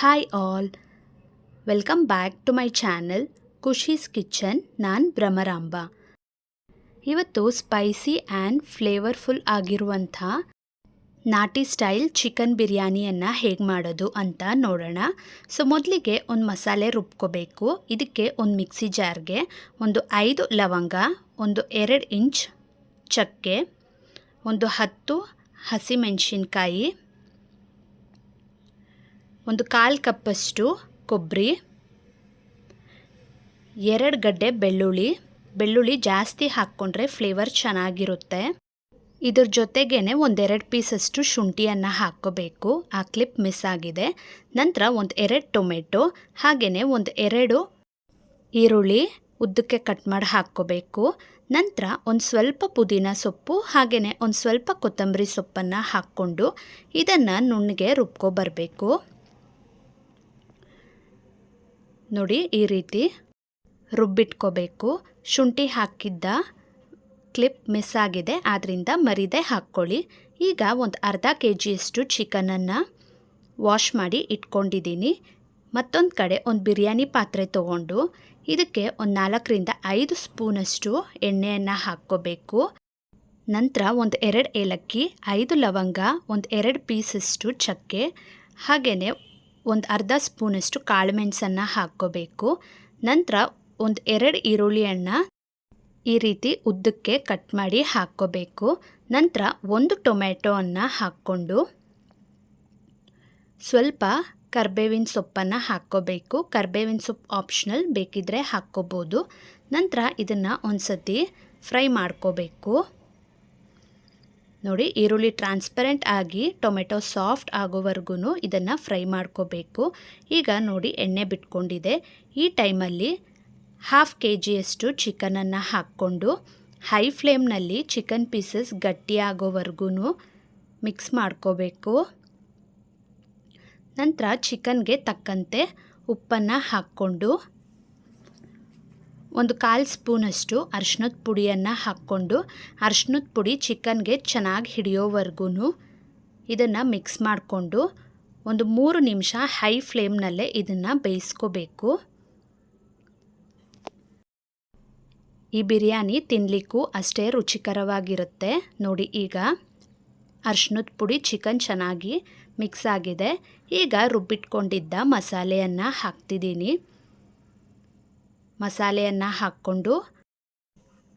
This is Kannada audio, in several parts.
Hi all welcome back to my channel Khushi's kitchen ನಾನು ಭ್ರಮರಾಂಬ ಇವತ್ತು ಸ್ಪೈಸಿ ಆ್ಯಂಡ್ ಫ್ಲೇವರ್ಫುಲ್ ಆಗಿರುವಂಥ ನಾಟಿ ಸ್ಟೈಲ್ ಚಿಕನ್ ಬಿರಿಯಾನಿಯನ್ನು ಹೇಗೆ ಮಾಡೋದು ಅಂತ ನೋಡೋಣ. ಸೊ ಮೊದಲಿಗೆ ಒಂದು ಮಸಾಲೆ ರುಬ್ಕೋಬೇಕು. ಇದಕ್ಕೆ ಒಂದು ಮಿಕ್ಸಿ ಜಾರ್ಗೆ ಒಂದು ಐದು ಲವಂಗ, ಒಂದು ಎರಡು ಇಂಚ್ ಚಕ್ಕೆ, ಒಂದು ಹತ್ತು ಹಸಿಮೆಣಸಿನ್ಕಾಯಿ ಒಂದು ಕಾಲು ಕಪ್ಪಷ್ಟು ಕೊಬ್ಬರಿ, ಎರಡು ಗಡ್ಡೆ ಬೆಳ್ಳುಳ್ಳಿ. ಬೆಳ್ಳುಳ್ಳಿ ಜಾಸ್ತಿ ಹಾಕ್ಕೊಂಡ್ರೆ ಫ್ಲೇವರ್ ಚೆನ್ನಾಗಿರುತ್ತೆ. ಇದ್ರ ಜೊತೆಗೇ ಒಂದೆರಡು ಪೀಸಷ್ಟು ಶುಂಠಿಯನ್ನು ಹಾಕ್ಕೋಬೇಕು. ಆ ಕ್ಲಿಪ್ ಮಿಸ್ ಆಗಿದೆ. ನಂತರ ಒಂದು ಎರಡು ಟೊಮೆಟೊ ಹಾಗೆಯೇ ಒಂದು ಎರಡು ಈರುಳ್ಳಿ ಉದ್ದಕ್ಕೆ ಕಟ್ ಮಾಡಿ ಹಾಕ್ಕೋಬೇಕು. ನಂತರ ಒಂದು ಸ್ವಲ್ಪ ಪುದೀನ ಸೊಪ್ಪು ಹಾಗೆಯೇ ಒಂದು ಸ್ವಲ್ಪ ಕೊತ್ತಂಬರಿ ಸೊಪ್ಪನ್ನು ಹಾಕ್ಕೊಂಡು ಇದನ್ನು ನುಣ್ಣಗೆ ರುಬ್ಕೊಬರಬೇಕು ನೋಡಿ ಈ ರೀತಿ ರುಬ್ಬಿಟ್ಕೋಬೇಕು. ಶುಂಠಿ ಹಾಕಿದ್ದ ಕ್ಲಿಪ್ ಮಿಸ್ ಆಗಿದೆ ಆದ್ದರಿಂದ ಮರಿದೆ ಹಾಕ್ಕೊಳ್ಳಿ. ಈಗ ಒಂದು ಅರ್ಧ ಕೆ ಜಿಯಷ್ಟು ಚಿಕನನ್ನು ವಾಶ್ ಮಾಡಿ ಇಟ್ಕೊಂಡಿದ್ದೀನಿ. ಮತ್ತೊಂದು ಕಡೆ ಒಂದು ಬಿರಿಯಾನಿ ಪಾತ್ರೆ ತೊಗೊಂಡು ಇದಕ್ಕೆ ಒಂದು ನಾಲ್ಕರಿಂದ ಐದು ಸ್ಪೂನಷ್ಟು ಎಣ್ಣೆಯನ್ನು ಹಾಕ್ಕೋಬೇಕು. ನಂತರ ಒಂದು ಎರಡು ಏಲಕ್ಕಿ, ಐದು ಲವಂಗ, ಒಂದು ಎರಡು ಪೀಸಷ್ಟು ಚಕ್ಕೆ ಹಾಗೆಯೇ ಒಂದು ಅರ್ಧ ಸ್ಪೂನಷ್ಟು ಕಾಳುಮೆಣಸನ್ನು ಹಾಕ್ಕೋಬೇಕು. ನಂತರ ಒಂದು ಎರಡು ಈರುಳ್ಳಿಯನ್ನು ಈ ರೀತಿ ಉದ್ದಕ್ಕೆ ಕಟ್ ಮಾಡಿ ಹಾಕ್ಕೋಬೇಕು. ನಂತರ ಒಂದು ಟೊಮೆಟೊವನ್ನು ಹಾಕ್ಕೊಂಡು ಸ್ವಲ್ಪ ಕರ್ಬೇವಿನ ಸೊಪ್ಪನ್ನು ಹಾಕ್ಕೋಬೇಕು. ಕರ್ಬೇವಿನ ಸೊಪ್ಪು ಆಪ್ಷನಲ್ ಬೇಕಿದ್ದರೆ ಹಾಕ್ಕೋಬೋದು. ನಂತರ ಇದನ್ನು ಒಂದು ಸತಿ ಫ್ರೈ ಮಾಡ್ಕೋಬೇಕು. ನೋಡಿ, ಈರುಳ್ಳಿ ಟ್ರಾನ್ಸ್ಪರೆಂಟ್ ಆಗಿ, ಟೊಮೆಟೊ ಸಾಫ್ಟ್ ಆಗೋವರೆಗೂ ಇದನ್ನು ಫ್ರೈ ಮಾಡ್ಕೋಬೇಕು. ಈಗ ನೋಡಿ, ಎಣ್ಣೆ ಬಿಟ್ಕೊಂಡಿದೆ. ಈ ಟೈಮಲ್ಲಿ ಹಾಫ್ ಕೆ ಜಿಯಷ್ಟು ಚಿಕನನ್ನು ಹಾಕ್ಕೊಂಡು ಹೈ ಫ್ಲೇಮ್ನಲ್ಲಿ ಚಿಕನ್ ಪೀಸಸ್ ಗಟ್ಟಿಯಾಗೋವರೆಗೂ ಮಿಕ್ಸ್ ಮಾಡ್ಕೋಬೇಕು. ನಂತರ ಚಿಕನ್ಗೆ ತಕ್ಕಂತೆ ಉಪ್ಪನ್ನು ಹಾಕ್ಕೊಂಡು ಒಂದು ಕಾಲು ಸ್ಪೂನಷ್ಟು ಅರ್ಶಿನದ ಪುಡಿಯನ್ನು ಹಾಕ್ಕೊಂಡು ಅರ್ಶಿನದ ಪುಡಿ ಚಿಕನ್ಗೆ ಚೆನ್ನಾಗಿ ಹಿಡಿಯೋವರೆಗೂ ಇದನ್ನು ಮಿಕ್ಸ್ ಮಾಡಿಕೊಂಡು ಒಂದು ಮೂರು ನಿಮಿಷ ಹೈ ಫ್ಲೇಮ್ನಲ್ಲೇ ಇದನ್ನು ಬೇಯಿಸ್ಕೋಬೇಕು. ಈ ಬಿರಿಯಾನಿ ತಿನ್ನಲಿಕ್ಕೂ ಅಷ್ಟೇ ರುಚಿಕರವಾಗಿರುತ್ತೆ. ನೋಡಿ ಈಗ ಅರ್ಶಿನದ ಪುಡಿ ಚಿಕನ್ ಚೆನ್ನಾಗಿ ಮಿಕ್ಸ್ ಆಗಿದೆ. ಈಗ ರುಬ್ಬಿಟ್ಕೊಂಡಿದ್ದ ಮಸಾಲೆಯನ್ನು ಹಾಕ್ತಿದ್ದೀನಿ. ಮಸಾಲೆಯನ್ನು ಹಾಕ್ಕೊಂಡು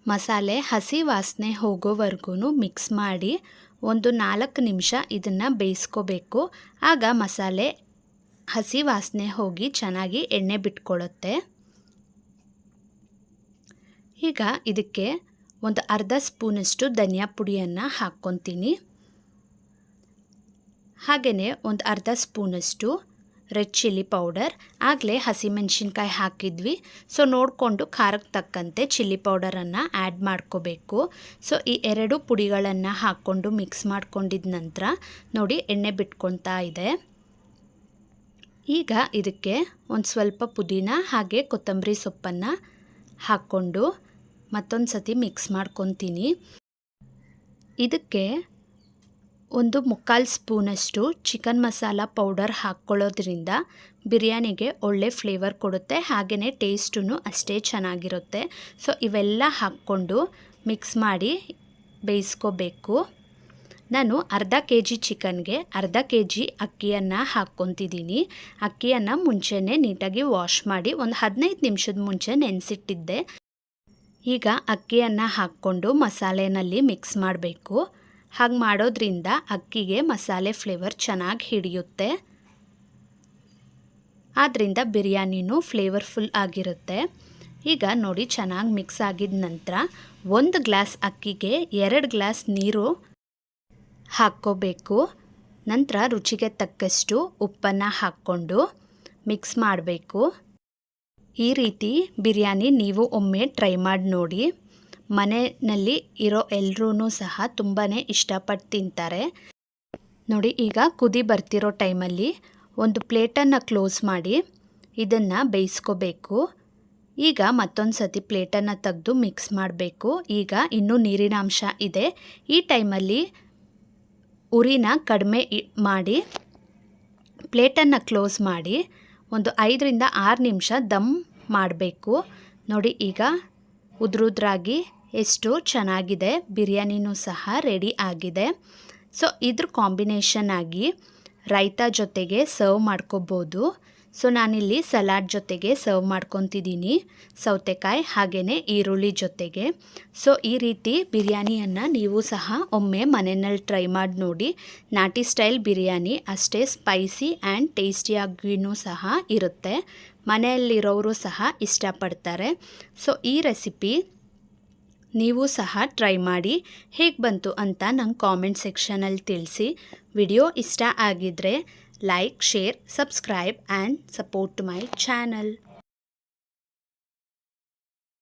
ಮಸಾಲೆ ಹಸಿ ವಾಸನೆ ಹೋಗೋವರೆಗೂ ಮಿಕ್ಸ್ ಮಾಡಿ ಒಂದು ನಾಲ್ಕು ನಿಮಿಷ ಇದನ್ನು ಬೇಯಿಸ್ಕೋಬೇಕು. ಆಗ ಮಸಾಲೆ ಹಸಿ ವಾಸನೆ ಹೋಗಿ ಚೆನ್ನಾಗಿ ಎಣ್ಣೆ ಬಿಟ್ಕೊಳ್ಳುತ್ತೆ ಈಗ ಇದಕ್ಕೆ ಒಂದು ಅರ್ಧ ಸ್ಪೂನಷ್ಟು ಧನಿಯಾ ಪುಡಿಯನ್ನು ಹಾಕ್ಕೊತೀನಿ. ಹಾಗೆಯೇ ಒಂದು ಅರ್ಧ ಸ್ಪೂನಷ್ಟು ರೆಡ್ ಚಿಲ್ಲಿ ಪೌಡರ್ ಆಗಲೇ ಹಸಿಮೆಣ್ಸಿನ್ಕಾಯಿ ಹಾಕಿದ್ವಿ. ಸೊ ನೋಡಿಕೊಂಡು ಖಾರಕ್ಕೆ ತಕ್ಕಂತೆ ಚಿಲ್ಲಿ ಪೌಡರನ್ನು ಆ್ಯಡ್ ಮಾಡ್ಕೋಬೇಕು. ಸೊ ಈ ಎರಡು ಪುಡಿಗಳನ್ನು ಹಾಕ್ಕೊಂಡು ಮಿಕ್ಸ್ ಮಾಡ್ಕೊಂಡಿದ ನಂತರ ನೋಡಿ ಎಣ್ಣೆ ಬಿಟ್ಕೊತಾ ಇದೆ. ಈಗ ಇದಕ್ಕೆ ಒಂದು ಸ್ವಲ್ಪ ಪುದೀನ ಹಾಗೆ ಕೊತ್ತಂಬರಿ ಸೊಪ್ಪನ್ನು ಹಾಕ್ಕೊಂಡು ಮತ್ತೊಂದು ಸತಿ ಮಿಕ್ಸ್ ಮಾಡ್ಕೊತೀನಿ. ಇದಕ್ಕೆ ಒಂದು ಮುಕ್ಕಾಲು ಸ್ಪೂನಷ್ಟು ಚಿಕನ್ ಮಸಾಲ ಪೌಡರ್ ಹಾಕ್ಕೊಳ್ಳೋದ್ರಿಂದ ಬಿರಿಯಾನಿಗೆ ಒಳ್ಳೆ ಫ್ಲೇವರ್ ಕೊಡುತ್ತೆ ಹಾಗೆಯೇ ಟೇಸ್ಟೂ ಅಷ್ಟೇ ಚೆನ್ನಾಗಿರುತ್ತೆ. ಸೊ, ಇವೆಲ್ಲ ಹಾಕ್ಕೊಂಡು ಮಿಕ್ಸ್ ಮಾಡಿ ಬೇಯಿಸ್ಕೋಬೇಕು. ನಾನು ಅರ್ಧ ಕೆ ಜಿ ಚಿಕನ್ಗೆ ಅರ್ಧ ಕೆ ಜಿ ಅಕ್ಕಿಯನ್ನು ಹಾಕ್ಕೊತಿದ್ದೀನಿ. ಅಕ್ಕಿಯನ್ನು ಮುಂಚೆನೇ ನೀಟಾಗಿ ವಾಶ್ ಮಾಡಿ ಒಂದು ಹದಿನೈದು ನಿಮಿಷದ ಮುಂಚೆ ನೆನೆಸಿಟ್ಟಿದ್ದೆ. ಈಗ ಅಕ್ಕಿಯನ್ನು ಹಾಕ್ಕೊಂಡು ಮಸಾಲೆನಲ್ಲಿ ಮಿಕ್ಸ್ ಮಾಡಬೇಕು. ಹಾಗೆ ಮಾಡೋದ್ರಿಂದ ಅಕ್ಕಿಗೆ ಮಸಾಲೆ ಫ್ಲೇವರ್ ಚೆನ್ನಾಗಿ ಹಿಡಿಯುತ್ತೆ. ಆದ್ದರಿಂದ ಬಿರಿಯಾನಿನೂ ಫ್ಲೇವರ್ಫುಲ್ ಆಗಿರುತ್ತೆ. ಈಗ ನೋಡಿ ಚೆನ್ನಾಗಿ ಮಿಕ್ಸ್ ಆಗಿದ ನಂತರ ಒಂದು ಗ್ಲಾಸ್ ಅಕ್ಕಿಗೆ ಎರಡು ಗ್ಲಾಸ್ ನೀರು ಹಾಕ್ಕೋಬೇಕು. ನಂತರ ರುಚಿಗೆ ತಕ್ಕಷ್ಟು ಉಪ್ಪನ್ನು ಹಾಕ್ಕೊಂಡು ಮಿಕ್ಸ್ ಮಾಡಬೇಕು. ಈ ರೀತಿ ಬಿರಿಯಾನಿ ನೀವು ಒಮ್ಮೆ ಟ್ರೈ ಮಾಡಿ ನೋಡಿ. ಮನೆಯಲ್ಲಿ ಇರೋ ಎಲ್ಲರೂ ಸಹ ತುಂಬಾ ಇಷ್ಟಪಟ್ಟು ತಿಂತಾರೆ. ನೋಡಿ, ಈಗ ಕುದಿ ಬರ್ತಿರೋ ಟೈಮಲ್ಲಿ ಒಂದು ಪ್ಲೇಟನ್ನು ಕ್ಲೋಸ್ ಮಾಡಿ ಇದನ್ನು ಬೇಯಿಸ್ಕೋಬೇಕು. ಈಗ ಮತ್ತೊಂದು ಸತಿ ಪ್ಲೇಟನ್ನು ತೆಗೆದು ಮಿಕ್ಸ್ ಮಾಡಬೇಕು. ಈಗ ಇನ್ನೂ ನೀರಿನ ಅಂಶ ಇದೆ. ಈ ಟೈಮಲ್ಲಿ ಉರಿನ ಕಡಿಮೆ ಮಾಡಿ ಪ್ಲೇಟನ್ನು ಕ್ಲೋಸ್ ಮಾಡಿ ಒಂದು ಐದರಿಂದ ಆರು ನಿಮಿಷ ದಮ್ ಮಾಡಬೇಕು. ನೋಡಿ, ಈಗ ಉದ್ರುದ್ರಾಗಿ ಎಷ್ಟು ಚೆನ್ನಾಗಿದೆ, ಬಿರಿಯಾನಿನೂ ಸಹ ರೆಡಿ ಆಗಿದೆ. ಸೊ ಇದ್ರ ಕಾಂಬಿನೇಷನ್ ಆಗಿ ರೈತ ಜೊತೆಗೆ ಸರ್ವ್ ಮಾಡ್ಕೋಬೋದು. ಸೊ ನಾನಿಲ್ಲಿ ಸಲಾಡ್ ಜೊತೆಗೆ ಸರ್ವ್ ಮಾಡ್ಕೊತಿದ್ದೀನಿ ಸೌತೆಕಾಯಿ ಹಾಗೆಯೇ ಈರುಳ್ಳಿ ಜೊತೆಗೆ. ಸೊ ಈ ರೀತಿ ಬಿರಿಯಾನಿಯನ್ನು ನೀವು ಸಹ ಒಮ್ಮೆ ಮನೆಯಲ್ಲಿ ಟ್ರೈ ಮಾಡಿ ನೋಡಿ. ನಾಟಿ ಸ್ಟೈಲ್ ಬಿರಿಯಾನಿ ಅಷ್ಟೇ ಸ್ಪೈಸಿ ಆ್ಯಂಡ್ ಟೇಸ್ಟಿಯಾಗಿಯೂ ಸಹ ಇರುತ್ತೆ. ಮನೆಯಲ್ಲಿರೋರು ಸಹ ಇಷ್ಟಪಡ್ತಾರೆ. ಸೊ ಈ ರೆಸಿಪಿ ನೀವು ಸಹ ಟ್ರೈ ಮಾಡಿ. ಹೇಗೆ ಬಂತು ಅಂತ ನಂಗೆ ಕಾಮೆಂಟ್ ಸೆಕ್ಷನಲ್ಲಿ ತಿಳಿಸಿ. ವಿಡಿಯೋ ಇಷ್ಟ ಆಗಿದ್ದರೆ like, share, subscribe and support my channel.